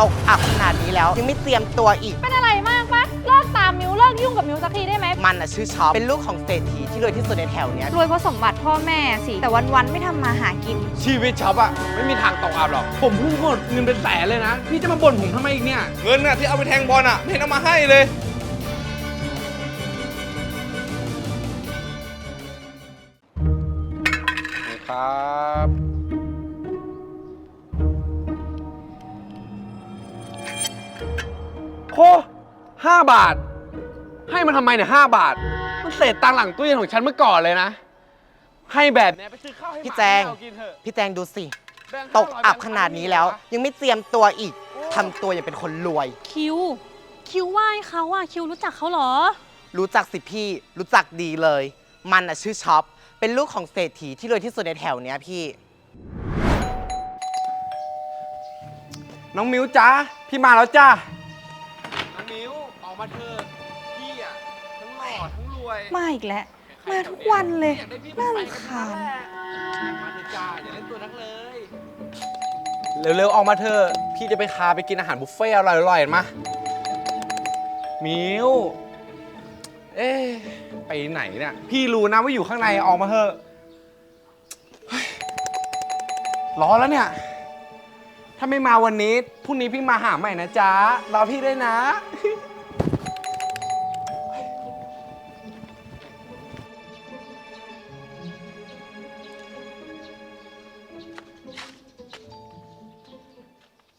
ตกอับขนาดนี้แล้ว ยังไม่เตรียมตัวอีก เป็นอะไรมากปะเลิกตามมิวเลิกยุ่งกับมิวสักทีได้ไหมมันอะชื่อช็อปเป็นลูกของเศรษฐีที่รวยที่สุดในแถวเนี้ยรวยเพราะสมบัติพ่อแม่สิ แต่วันๆไม่ทำมาหากิน ชีวิตช็อปอะไม่มีทางตกอับหรอก ผมเพิ่งหมดเงินเป็นแสนเลยนะ พี่จะมาบ่นผมทำไมอีกเนี่ย เงินน่ะที่เอาไปแทงบอลอะไม่เห็นเอามาให้เลยนี่ครับ โคห้าบาท ให้มันทำไมเนี่ยห้าบาท มันเศษตังค์หลังตู้เย็นของฉันเมื่อก่อนเลยนะ ให้แบบเนี้ยไปซื้อข้าวให้หมาพี่แจง ให้เรากินเถอะพี่แจงดูสิ แบงค์ตกอับ500ขนาดนี้แล้ว ยังไม่เตรียมตัวอีกทำตัวอย่างเป็นคนรวย คิว คิวไหว้เขาอะคิวรู้จักเขาเหรอ รู้จักสิพี่ รู้จักดีเลย มันอะชื่อช็อป เป็นลูกของเศรษฐีที่รวยที่สุดในแถวเนี้ยพี่ น้องมิวจ้าพี่มาแล้วจ้าน้อง มิวออกมาเถอะพี่อะทั้งหล่อทั้งรวยมาอีกแล้ว มาทุกวันเลยอยกได้พี่น่าไปรำคาญ มาเถอะจ้าอย่าเล่นตัวนักเลย เร็วๆ ออกมาเถอะพี่จะไปคาไปกินอาหารบุฟเฟ่ต์อร่อยๆมามิวเอ๊ะไปไหนเนี่ย พี่รู้นะว่าอยู่ข้างในออกมาเถอะเฮ้ยร้อนแล้วเนี่ย ถ้าไม่มาวันนี้พรุ่งนี้พี่มาหาใหม่นะจ๊ะรอพี่ด้วยนะ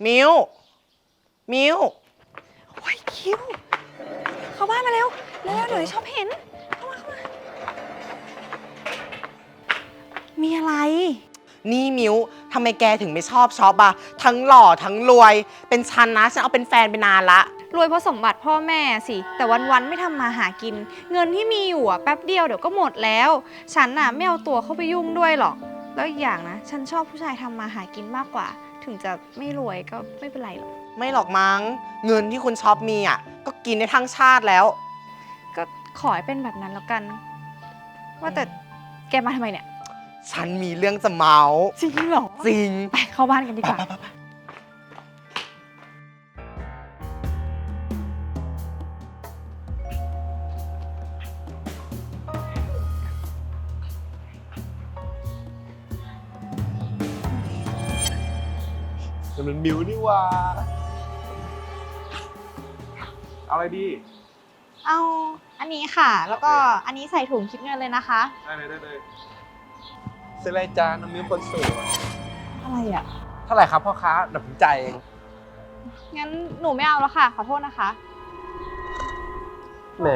มิวมิวโอ้ยคิว เข้าบ้านมาเร็วเร็วๆเดี๋ยวชอบเห็น เข้ามาเข้ามา มีอะไร นี่มิว ทำไมแกถึงไม่ชอบช็อปอะทั้งหล่อทั้งรวย เป็นฉันนะ ฉันเอาเป็นแฟนไปนานละ รวยเพราะสมบัติพ่อแม่สิ แต่วันๆไม่ทำมาหากิน เงินที่มีอยู่อะแป๊บเดียวเดี๋ยวก็หมดแล้ว ฉันน่ะไม่เอาตัวเข้าไปยุ่งด้วยหรอก แล้วอีกอย่างนะ ฉันชอบผู้ชายทำมาหากินมากกว่า ถึงจะไม่รวยก็ไม่เป็นไรหรอก ไม่หรอกมั้ง เงินที่คุณช็อปมีอะก็กินในทั้งชาติแล้ว ก็ขอให้เป็นแบบนั้นแล้วกัน ว่าแต่แกมาทำไมเนี่ย ฉันมีเรื่องจะเมาส์จริงเหรอจริง ไปเข้าบ้านกันดีกว่า แต่มันมิวนี่หว่า เอาอะไรดี เอาอันนี้ค่ะ แล้วก็อันนี้ใส่ถุงคิดเงินเลยนะคะ ได้เลยได้เลย ซื้ออะไรจ้าน้องมิวคนสวยอะไรอะ เท่าไหร่ครับพ่อค้าเดี๋ยวผมจ่ายเองงั้นหนูไม่เอาแล้วค่ะ ขอโทษนะคะ แหม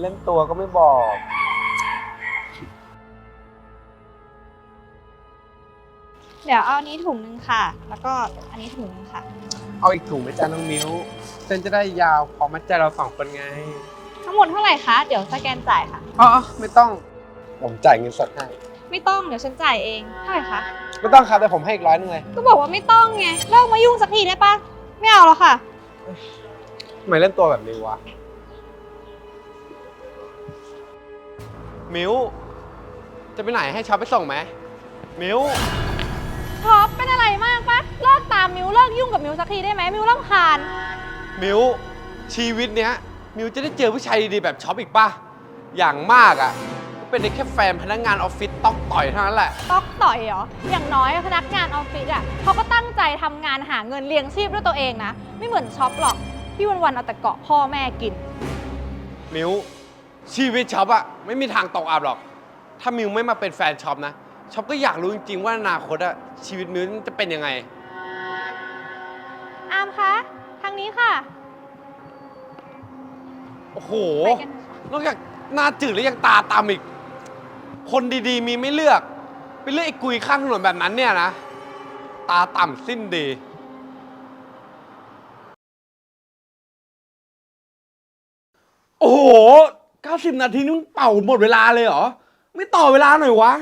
เล่นตัวก็ไม่บอก เดี๋ยวเอาอันนี้ถุงนึงค่ะ แล้วก็อันนี้ถุงนึงค่ะ เอาอีกถุงไหมจ้าน้องมิวเส้นจะได้ยาวพอมัดใจเราสองคนไงทั้งหมดเท่าไหร่คะ เดี๋ยวสแกนจ่ายค่ะ อ๋อไม่ต้องผมจ่ายเงินสดให้ ไม่ต้องเดี๋ยวฉันจ่ายเองเท่าไหร่คะ ไม่ต้องครับแต่ผมให้อีกร้อยหนึงเลยก็บอกว่าไม่ต้องไงเลิกมายุ่งสักทีได้ปะไม่เอาแล้วค่ะ ทำไมเล่นตัวแบบนี้วะ มิวจะไปไหนให้ช็อปไปส่งไหม มิวท็อปเป็นอะไรมากปะเลิกตามมิวเลิกยุ่งกับมิวสักทีได้ไหมมิวรำคาญมิวชีวิตเนี้ย มิวจะได้เจอผู้ชายดีๆแบบช็อปอีกป่ะ อย่างมากอะก็ เป็นได้แค่แฟนพนักงานออฟฟิศต้องต่อยเท่านั้นแหละ ต๊อกต่อยเหรอ อย่างน้อยพนักงานออฟฟิศอะเขาก็ตั้งใจทำงานหาเงินเลี้ยงชีพด้วยตัวเองนะ ไม่เหมือนช็อปหรอก ที่วันๆเอาแต่เกาะพ่อแม่กิน มิวชีวิตช็อปอะไม่มีทางตกอับหรอก ถ้ามิวไม่มาเป็นแฟนช็อปนะช็อปก็อยากรู้จริงๆว่าอนาคตอะชีวิตมิวจะเป็นยังไง อามคะ ทางนี้ค่ะ โอ้โห ไปกัน นอกจากหน้าจืดแล้วยังตาตามอีก คนดีๆ มีไม่เลือกไปเลือกไอ้กุยข้างถนนแบบนั้นเนี่ยนะ ตาต่ำสิ้นดีโอ้โห90 นาทีนึงเป่าหมดเวลาเลยเหรอ ไม่ต่อเวลาหน่อยวะ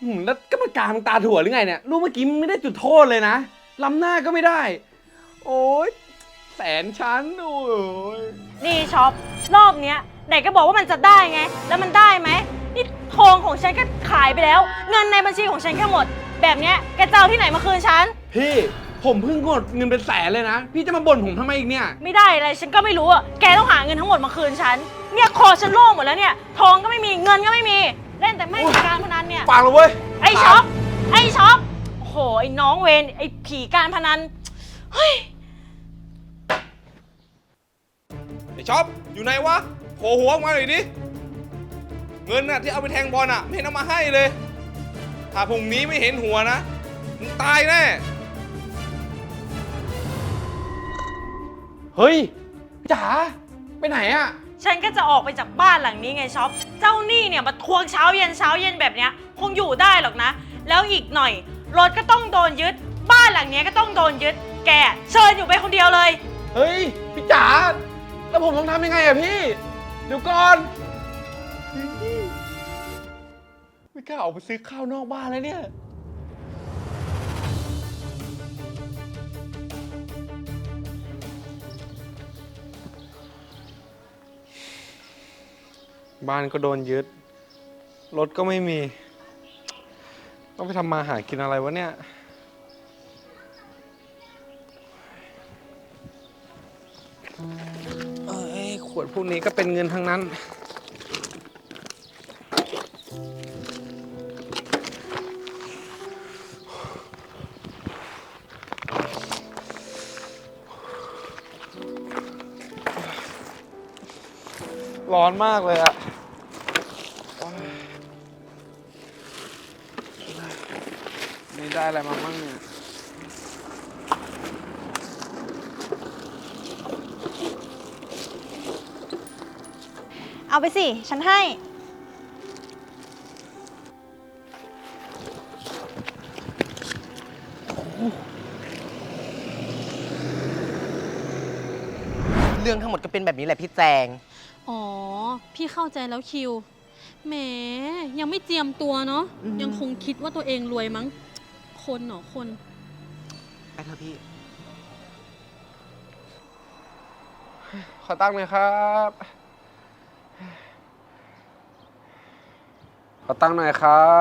หืมแล้วกรรมการมึงตาถั่วหรือไงเนี่ย ลูกเมื่อกี้มึงไม่ได้จุดโทษเลยนะ ล้ำหน้าก็ไม่ได้ โอ้ยแสนชั้นโอ้ย นี่ช็อป รอบเนี้ยไหนก็บอกว่ามันจะได้ไง แล้วมันได้ไหม ทองของฉันก็ขายไปแล้ว เงินในบัญชีของฉันก็หมด แบบเนี้ยแกจะเอาที่ไหนมาคืนฉัน พี่ผมเพิ่งกดเงินเป็นแสนเลยนะ พี่จะมาบ่นผมทำไมอีกเนี่ย ไม่ได้อะไรฉันก็ไม่รู้อะ แกต้องหาเงินทั้งหมดมาคืนฉัน เนี่ยคอฉันโล่งหมดแล้วเนี่ย ทองก็ไม่มี เงินก็ไม่มี เล่นแต่ไม่การพนันเนี่ย ฟังเลยเว้ยไอ้ช็อป ไอ้ช็อป โอ้โห ไอ้น้องเวรไอ้ผีการพนัน เฮ้ย ไอ้ช็อป อยู่ไหนวะโผล่หัวออกมาหน่อยดิ เงินน่ะที่เอาไปแทงบอลน่ะ ไม่เห็นเอามาให้เลย ถ้าพรุ่งนี้ไม่เห็นหัวนะมึงตายแน่ เฮ้ยจ๋าไปไหนอะฉันก็จะออกไปจากบ้านหลังนี้ไงช็อป เจ้าหนี้เนี่ยมาทวงเช้าเย็นเช้าเย็นแบบเนี้ยคงอยู่ได้หรอกนะ แล้วอีกหน่อยรถก็ต้องโดนยึด บ้านหลังเนี้ยก็ต้องโดนยึด แกเชิญอยู่ไปคนเดียวเลย เฮ้ยพี่จ๋าแล้วผมต้องทำยังไงอะพี่เดี๋ยวก่อน ไม่กล้าออกไปซื้อข้าวนอกบ้านแล้วเนี่ย บ้านก็โดนยึด รถก็ไม่มี ต้องไปทำมาหากินอะไรวะเนี่ย เอ้ยขวดพวกนี้ก็เป็นเงินทั้งนั้น ร้อนมากเลยอะนี่ได้อะไรมาบ้างเนี่ยเอาไปสิ ฉันให้ เรื่องทั้งหมดก็เป็นแบบนี้แหละพี่แจง อ๋อ พี่เข้าใจแล้วคิว แหม ยังไม่เจียมตัวเนาะ อืม ยังคงคิดว่าตัวเองรวยมั้ง คนเหรอคน ไปเถอะพี่ ขอตั้งหน่อยครับขอตั้งหน่อยครั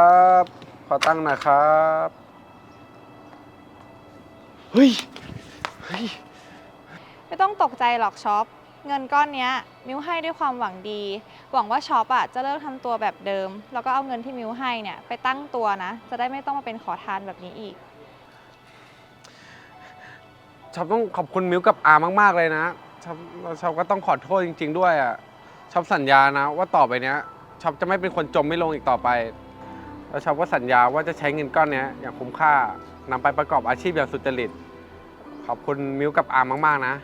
บ ขอตั้งหน่อยครับเฮ้ยเฮ้ย ไม่ต้องตกใจหรอกช็อป เงินก้อนนี้มิวให้ด้วยความหวังดี หวังว่าช็อปอะจะเลิกทำตัวแบบเดิม แล้วก็เอาเงินที่มิวให้เนี่ยไปตั้งตัวนะ จะได้ไม่ต้องมาเป็นขอทานแบบนี้อีก ชอบต้องขอบคุณมิวกับอามากๆเลยนะชอบชอบก็ต้องขอโทษจริง ๆ ด้วยอะชอบสัญญานะว่าต่อไปเนี้ยชอบจะไม่เป็นคนจมไม่ลงอีกต่อไป แล้วชอบก็สัญญาว่าจะใช้เงินก้อนเนี้ยอย่างคุ้มค่านำไปประกอบอาชีพอย่างสุจริต ขอบคุณมิวกับอามมากๆนะ